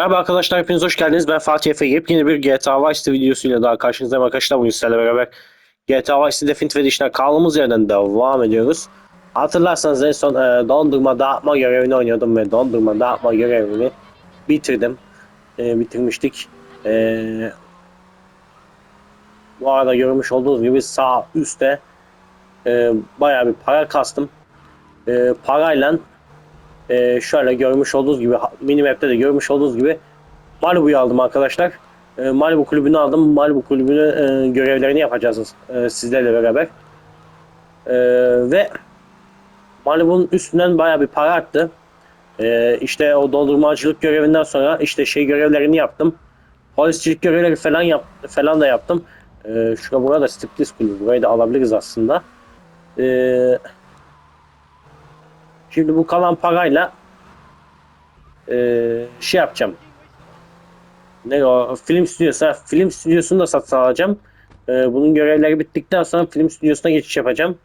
Merhaba arkadaşlar, hepiniz hoş geldiniz. Ben Fatih Efe. Yepyeni bir GTA Vice City videosuyla daha karşınızdayım arkadaşlar. Bugün sizlerle beraber GTA Vice City Definitive Edition'a kaldığımız yerden devam ediyoruz. Hatırlarsanız en son e, dondurma dağıtma görevini oynuyordum ve dondurma dağıtma görevini bitirdim. E, bitirmiştik. E, bu arada görmüş olduğunuz gibi sağ üstte e, bayağı bir para kastım. E, parayla ee, şöyle görmüş olduğunuz gibi minimap'te de görmüş olduğunuz gibi Malibu'yu aldım arkadaşlar. Ee, Malibu kulübünü aldım. Malibu kulübünü e, görevlerini yapacağız e, sizlerle beraber. Ee, ve Malibu'nun üstünden baya bir para arttı. Ee, işte o doldurmacılık görevinden sonra işte şey görevlerini yaptım. Polisçilik görevleri falan yap falan da yaptım. Ee, şurada burada striptease kulübü. Burayı da alabiliriz aslında. Ee, Şimdi bu kalan parayla eee, şey yapacağım. Ne o film stüdyosu, film stüdyosunu da satın alacağım. Eee, bunun görevleri bittikten sonra film stüdyosuna geçiş yapacağım.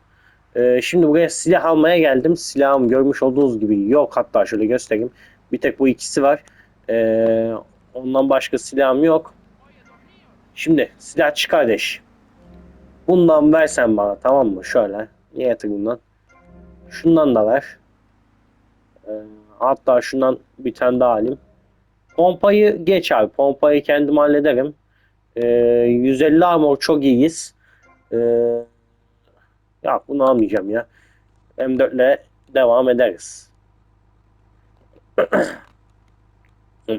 Eee, şimdi buraya silah almaya geldim. Silahım görmüş olduğunuz gibi yok. Hatta şöyle göstereyim. Bir tek bu ikisi var. Eee, ondan başka silahım yok. Şimdi silahçı kardeş. Bundan versen bana tamam mı? Şöyle. Niyetim bundan. Şundan da ver. Ee, hatta şundan bir tane daha alayım. Pompayı geç abi. Pompayı kendim hallederim. Ee, 150 armor çok iyiyiz. Ee, ya bunu almayacağım ya. M4 ile devam ederiz.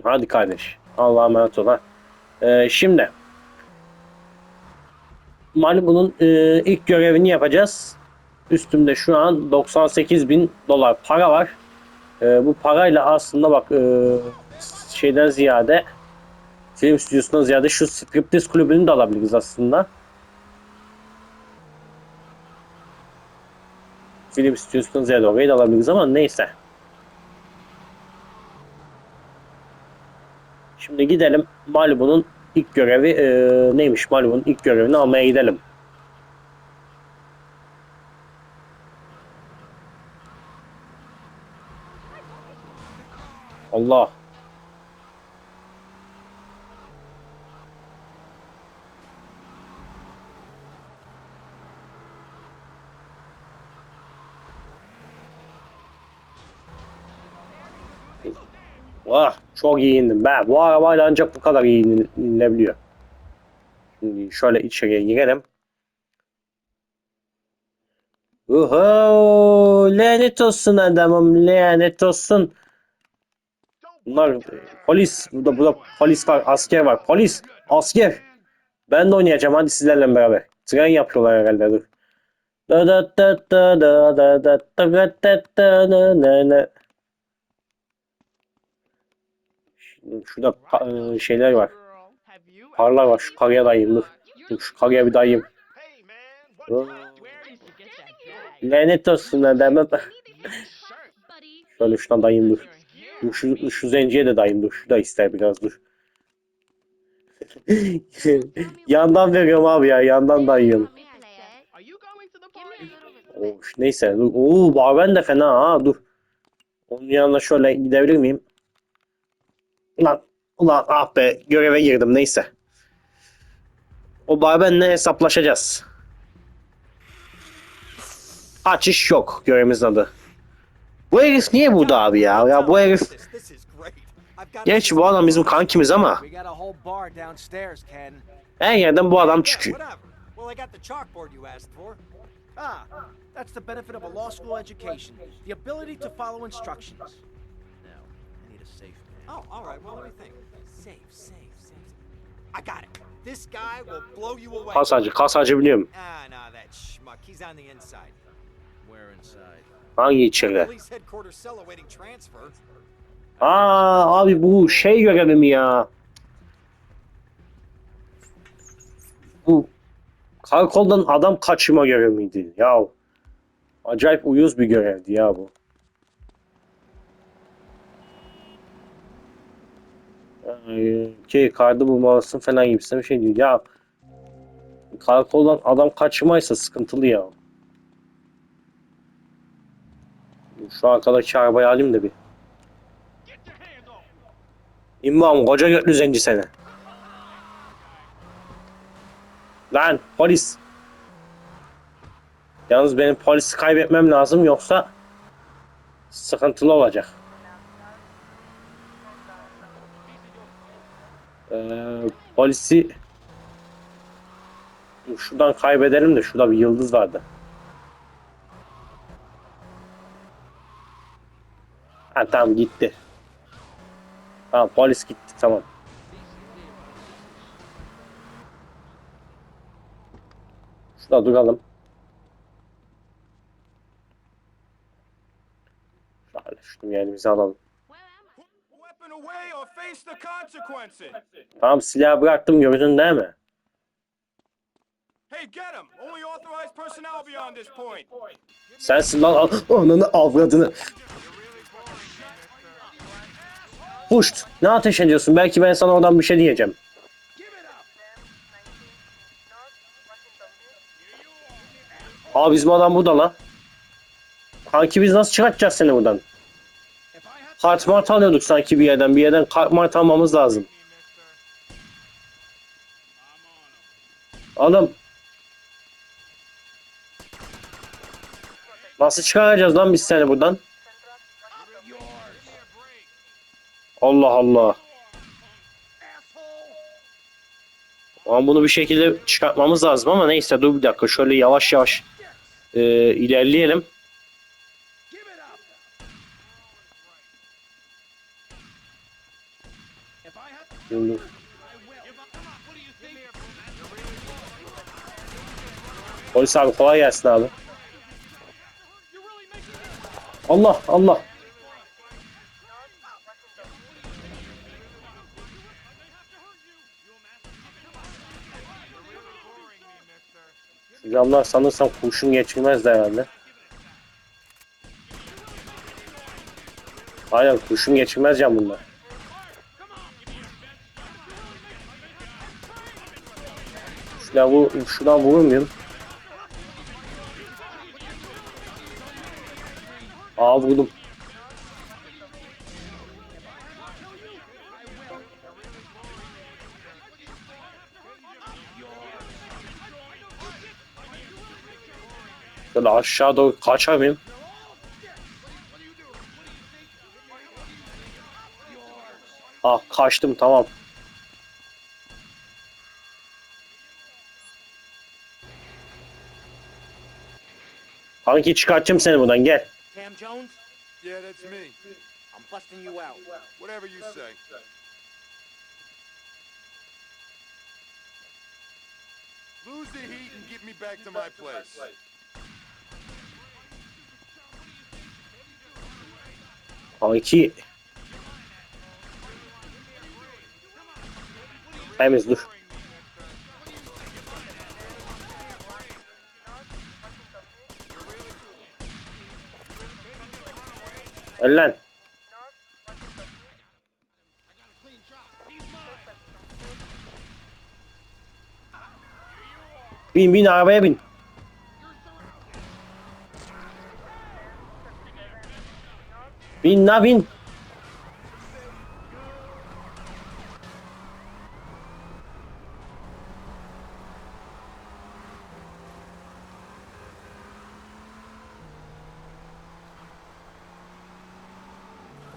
Hadi kardeş. Allah'a emanet ol. ha. Ee, şimdi Malibu'nun e, ilk görevini yapacağız. Üstümde şu an 98 bin dolar para var. E, bu parayla aslında bak e, şeyden ziyade film stüdyosundan ziyade şu striptease kulübünü de alabiliriz aslında. Film stüdyosundan ziyade orayı da alabiliriz ama neyse. Şimdi gidelim Malibu'nun ilk görevi e, neymiş Malibu'nun ilk görevini almaya gidelim. Allah. Vah çok iyi indim ben. Bu arabayla ancak bu kadar iyi in- inilebiliyor. Şimdi şöyle içeriye girelim. Uhu, lanet olsun adamım lanet olsun. Bunlar e, polis. Burada, burada polis var, asker var. Polis, asker. Ben de oynayacağım hadi sizlerle beraber. Tren yapıyorlar herhalde dur. Da da da da da da da da da da da da da da. Şimdi Şurada e, şeyler var. Parlar var. Şu karıya dayayım dur. Dur şu karıya bir dayayım. Oh. Lanet olsun adamım. Şöyle şuna dayayım dur. Dur şu, şu zenciye de dayayım dur. Şu da ister biraz dur. yandan veriyorum abi ya. Yandan dayıyorum. Oh, neyse dur. Oo Barben de fena ha dur. Onun yanına şöyle gidebilir miyim? Ulan, ulan ah be göreve girdim neyse. O Barben'le hesaplaşacağız. Açış yok görevimizin adı. Bu herif niye burada abi ya? Ya bu herif Gerçi bu adam bizim kankimiz ama her yerden bu adam çıkıyor. Ah, that's the benefit of a law school education. The ability to follow instructions. Now, I need a safe man. Oh, all right. Well, let me think. Safe, safe, safe. I got it. This guy will blow you away. Kasacı, kasacı biliyorum. Ah, nah, that schmuck. He's on the inside. Where inside? Hangi içeri? Aa abi bu şey görevi mi ya? Bu karakoldan adam kaçırma görevi miydi? Ya acayip uyuz bir görevdi ya bu. Ee, Ki kardı bulmalısın falan gibisinden bir şey diyor. Ya karakoldan adam kaçırmaysa sıkıntılı ya. Şu arkadaki arabayı alayım da bir. İmam koca götlü zenci seni. Lan polis. Yalnız benim polisi kaybetmem lazım yoksa sıkıntılı olacak. Ee, polisi şuradan kaybedelim de şurada bir yıldız vardı. Ha tamam gitti. Tamam polis gitti tamam. Şurada duralım. Şöyle şunu yerimize alalım. Tamam silahı bıraktım gördün değil mi? Sensin lan al- ananı avradını. Puşt. Ne ateş ediyorsun? Belki ben sana oradan bir şey diyeceğim. Abi bizim adam burada lan. Kanki biz nasıl çıkartacağız seni buradan? Kart mart alıyorduk sanki bir yerden. Bir yerden kart mart almamız lazım. Oğlum. Nasıl çıkaracağız lan biz seni buradan? Allah Allah. Ama bunu bir şekilde çıkartmamız lazım ama neyse dur bir dakika şöyle yavaş yavaş e, ilerleyelim. Dur. Polis abi kolay gelsin abi. Allah Allah. Şu camlar sanırsam kurşun geçirmez de herhalde. Aynen kurşun geçirmez cam bunlar. Şuradan, vur, şuradan vurur muyum? Aa vurdum. Şöyle aşağı doğru kaçar mıyım? Ah kaçtım tamam. Kanki çıkartacağım seni buradan gel. Cam Jones, Yeah, that's me. I'm busting you out. Whatever you say. Lose the heat and get me back to my place. Kanki. Temiz dur. Öl lan. Bin bin arabaya bin. Bin la bin.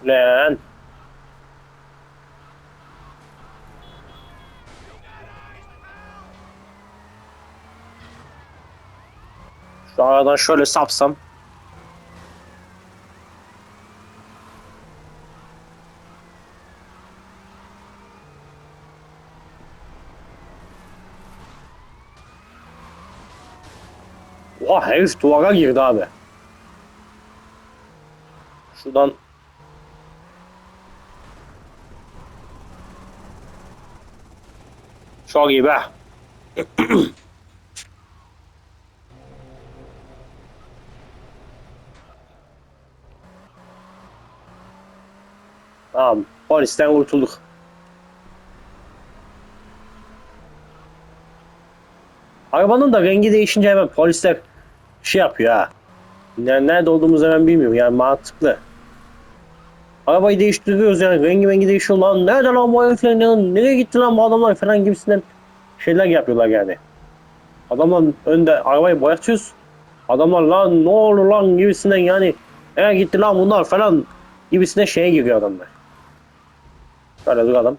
Lan. Şu aradan şöyle sapsam. Oha herif duvara girdi abi. Şuradan Çok iyi be. tamam. Polisten kurtulduk. Arabanın da rengi değişince hemen polisler şey yapıyor ha. Yani nerede olduğumuzu hemen bilmiyorum. Yani mantıklı. Arabayı değiştiriyoruz yani rengi rengi değişiyor lan. Nerede lan bu herifler lan? Nereye gitti lan bu adamlar falan gibisinden şeyler yapıyorlar yani. Adamlar önde arabayı boyatıyoruz. Adamlar lan ne olur lan gibisinden yani. Nereye gitti lan bunlar falan gibisinden şeye giriyor adamlar. Şöyle duralım.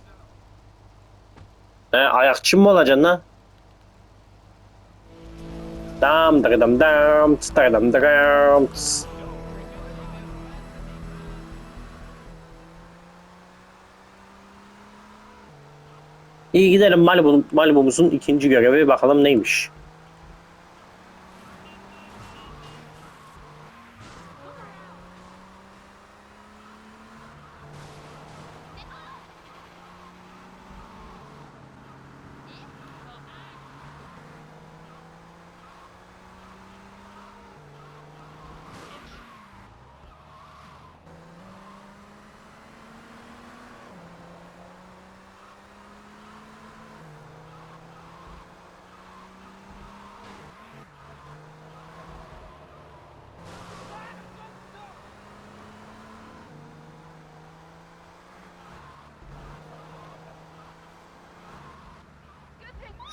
He ayakçı mı olacaksın lan? Dam dam dam dam tıs. İyi gidelim Malibu, Malibu'muzun ikinci görevi bakalım neymiş.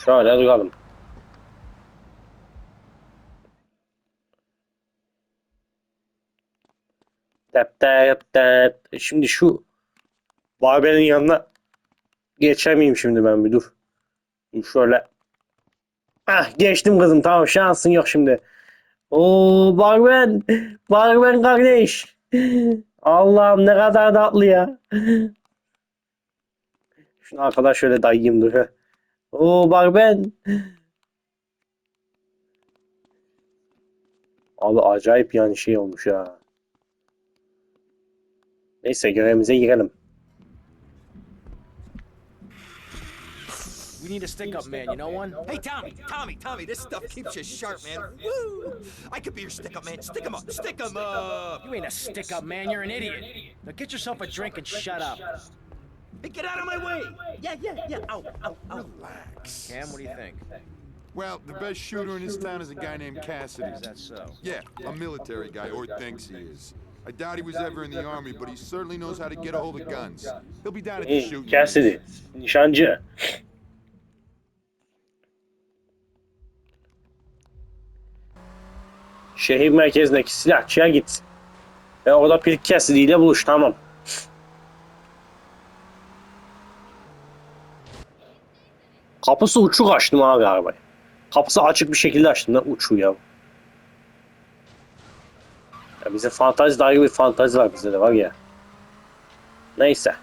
Şöyle duralım. Tap tap tap. Şimdi şu Barber'in yanına geçemeyeyim şimdi ben bir dur. Şöyle. Ah geçtim kızım tamam şansın yok şimdi. Oo Barben. Barben kardeş. Allah'ım ne kadar tatlı ya. Şunu arkadaş şöyle dayayayım dur. heh. Oo Barben. Abi acayip yani şey olmuş ya. Neyse görevimize girelim. We need a stick-up man, you know one? Hey, Tommy, Tommy, Tommy, this stuff keeps you sharp, man. Woo! I could be your stick up man. Stick 'em up, stick 'em up. You ain't a stick-up man, you're an idiot. Now get yourself a drink and shut up. Hey, get out of my way. Yeah, yeah, yeah. Ow, ow, ow. Relax. Cam, what do you think? Well, the best shooter in this town is a guy named Cassidy. Is that so? Yeah, a military guy, or thinks he is. I doubt he was ever in the army, but he certainly knows how to get a hold of guns. He'll be down at the shooting. Cassidy. Nişancı. Şehir merkezindeki silahçıya git. Ve orada Pil Cassidy ile buluş tamam. Kapısı uçuk açtım abi arabayı. Kapısı açık bir şekilde açtım lan ya. Ya bize fantazi dair bir fantazi var bizde de var ya. Neyse.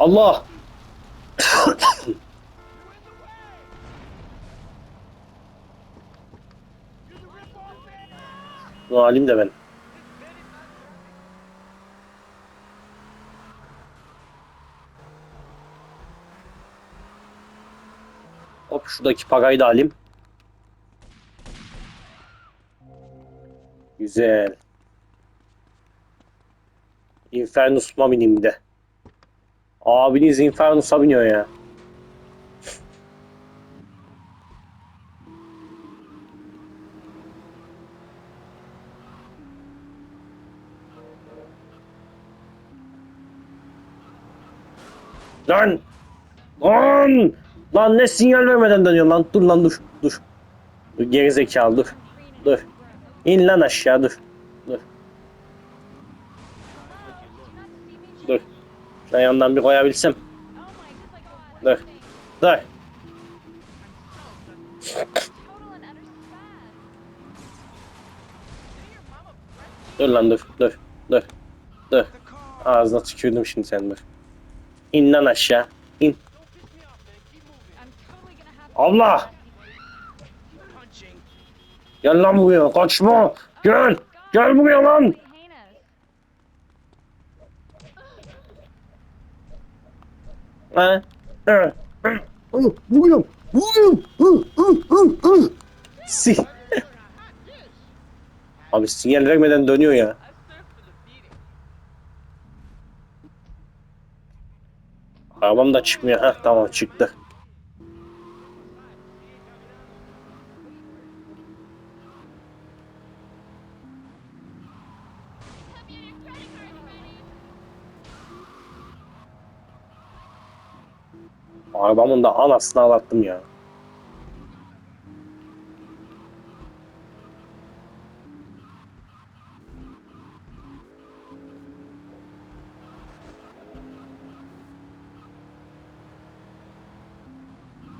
Allah! Bu halim de ben. Hop şuradaki parayı da alayım. Güzel. Infernus'uma bineyim bir de. Abiniz Infernus'a biniyor ya. Lan! Lan! Lan ne sinyal vermeden dönüyorsun lan? Dur lan dur. Dur. Dur geri zekalı dur. Dur. İn lan aşağı dur. Dur. Dur. Şuna yandan bir koyabilsem. Dur. Dur. Dur lan dur. Dur. Dur. Dur. Ağzına tükürdüm şimdi sen dur. İn lan aşağı. İn. Allah! Gel lan buraya. Kaçma. Gel. Gel buraya lan. Ha? Ha? Vuruyorum. Vuruyorum. Hı, hı, hı, hı. Si. Abi sinyal vermeden dönüyor ya. Arabam da çıkmıyor. Heh tamam çıktı. Arabamın da anasını ağlattım ya.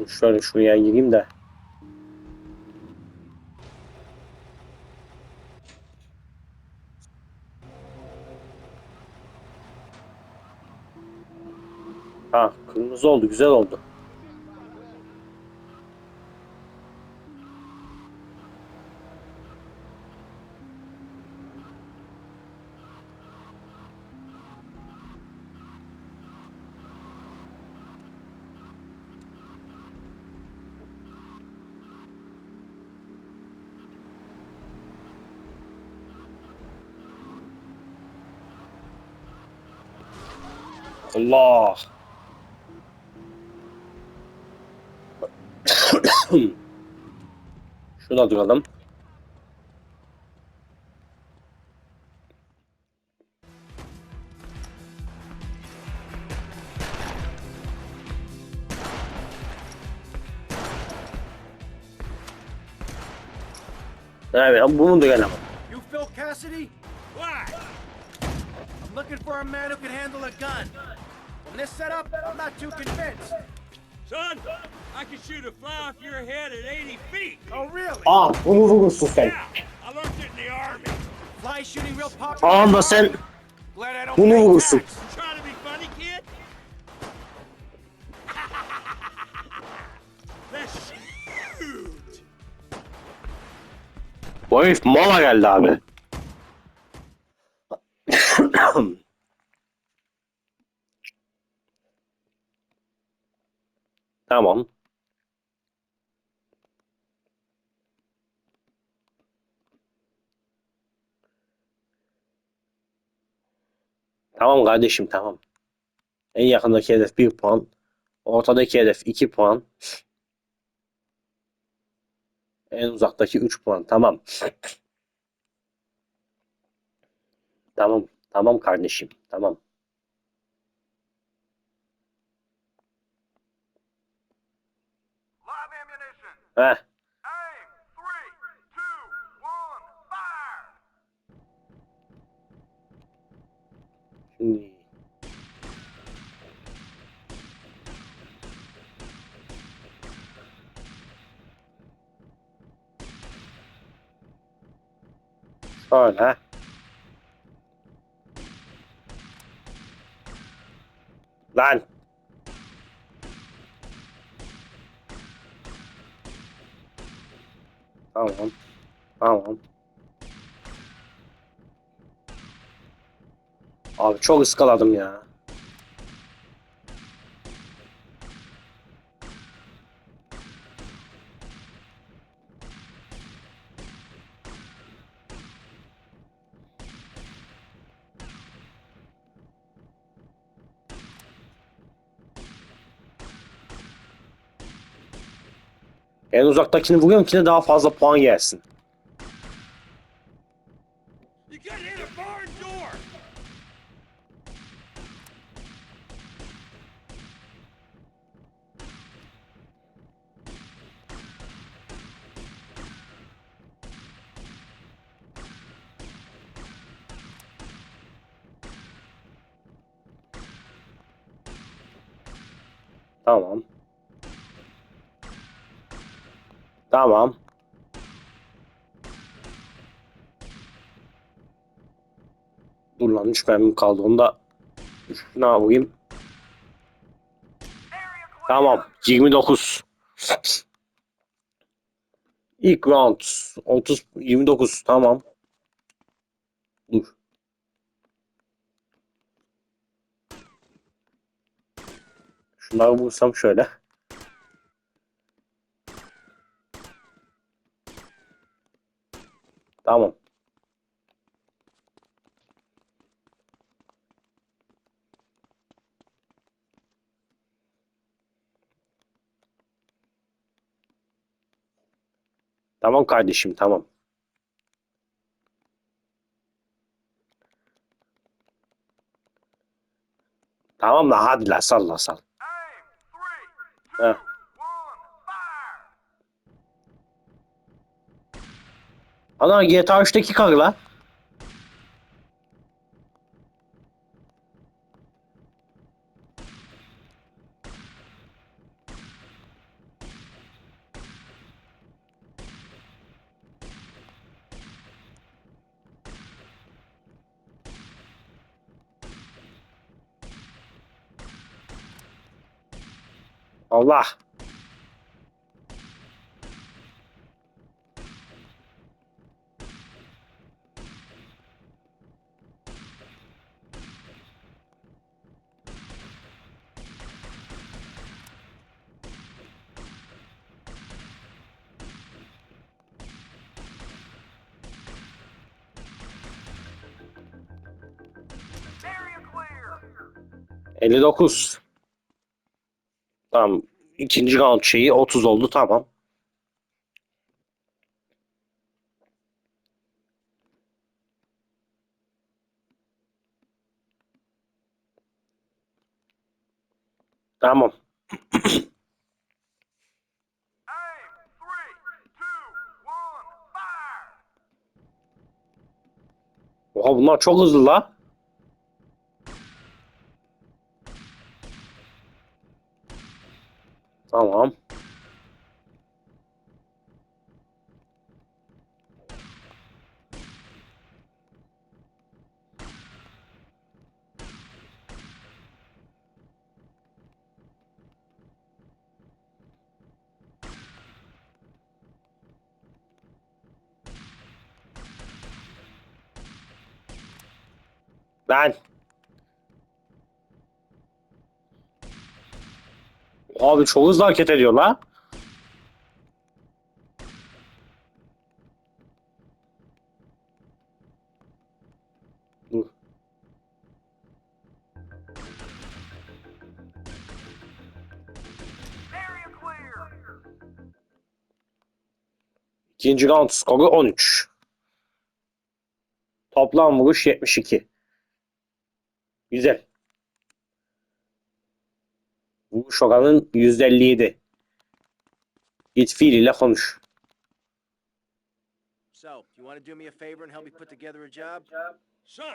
Şöyle şuraya gireyim de. Ha kırmızı oldu güzel oldu. Allah. Şurada duralım. Evet, bunu da gelemem. You Phil Cassidy? Why? I'm looking for a man who can handle a gun. From this setup, I'm not too convinced. Son, I can shoot a fly off your head at 80 feet. Oh, really? Aa, bunu vurursun sen. Yeah, I learned it in the army. Fly shooting real popular? Sen Glad I don't bunu vurursun. Bu herif mola geldi abi. tamam. Tamam kardeşim tamam. En yakındaki hedef 1 puan. Ortadaki hedef 2 puan. En uzaktaki 3 puan. Tamam. Tamam. Tamam kardeşim. Tamam. Ammunition. Heh. Aim. Three, two, one, fire. Şimdi. Şöyle. Lan. Tamam. Tamam. Abi çok ıskaladım ya. En uzaktakini vuruyorum ki daha fazla puan gelsin. Tamam. Tamam. Dur lan 3 mermim kaldı. Onu da ne yapayım? Tamam. 29. İlk round 30 29 tamam. Dur. Şunları vursam şöyle. Tamam. Tamam kardeşim tamam. Tamam da hadi la salla sal. Heh. Ana GTA 3'teki karı la. Allah. 59. Tamam. İkinci round şeyi 30 oldu tamam. Tamam. Oha bunlar çok hızlı la. Tamam. Ben. Abi çok hızlı hareket ediyor la. İkinci round skoru 13. Toplam vuruş 72. Güzel. Vuruş oranın %57. Git fiil ile konuş. So, you want to do me a favor and help me put together a job? Son,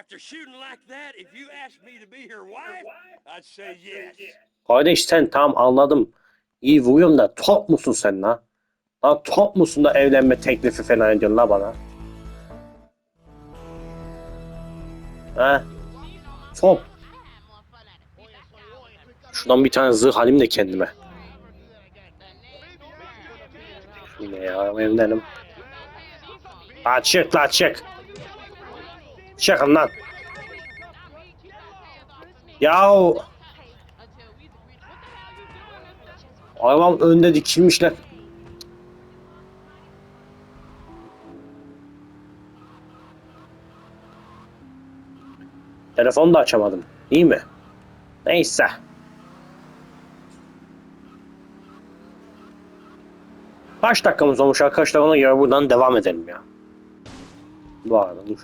after shooting like that, if you asked me to be your wife, I'd say yes. Kardeş sen tam anladım. İyi vuruyorum da top musun sen la? Lan top musun da evlenme teklifi falan ediyorsun la bana? Ha? Top. Şuradan bir tane zırh alayım da kendime. Yine ya evlenelim. Ha çık la çık. Çıkın lan. Yahu. Arabam önde dikilmişler. Telefonu da açamadım. İyi mi? Neyse. Kaç dakikamız olmuş arkadaşlar ona göre buradan devam edelim ya. Bu arada dur.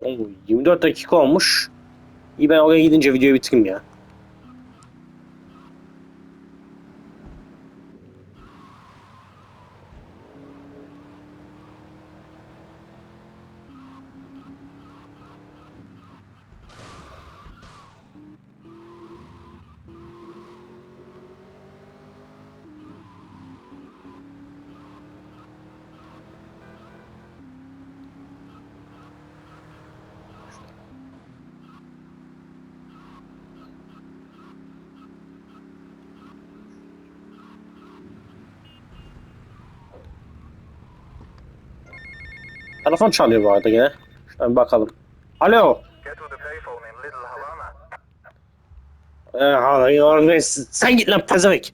Oo, 24 dakika olmuş. İyi ben oraya gidince videoyu bitireyim ya. Telefon çalıyor bu arada yine. Şuna bir bakalım. Alo. Ee, sen git lan pezevenk.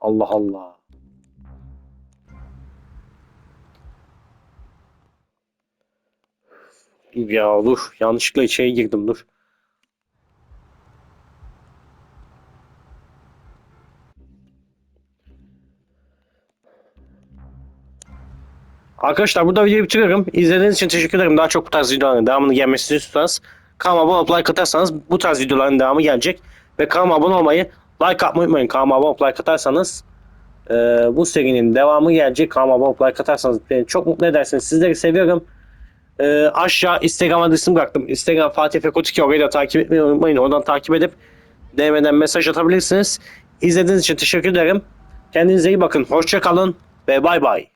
Allah Allah. Ya dur. Yanlışlıkla içeri girdim dur. Arkadaşlar burada videoyu bitiriyorum. İzlediğiniz için teşekkür ederim. Daha çok bu tarz videoların devamını gelmesini istiyorsanız kanalıma abone olup like atarsanız bu tarz videoların devamı gelecek. Ve kanalıma abone olmayı, like atmayı unutmayın. Kanalıma abone olup like atarsanız e, bu serinin devamı gelecek. Kanalıma abone olup like atarsanız beni çok mutlu edersiniz. Sizleri seviyorum. E, aşağı Instagram adresimi bıraktım. Instagram Fatih Fekotiki orayı da takip etmeyi unutmayın. Oradan takip edip DM'den mesaj atabilirsiniz. İzlediğiniz için teşekkür ederim. Kendinize iyi bakın. Hoşça kalın ve bay bay.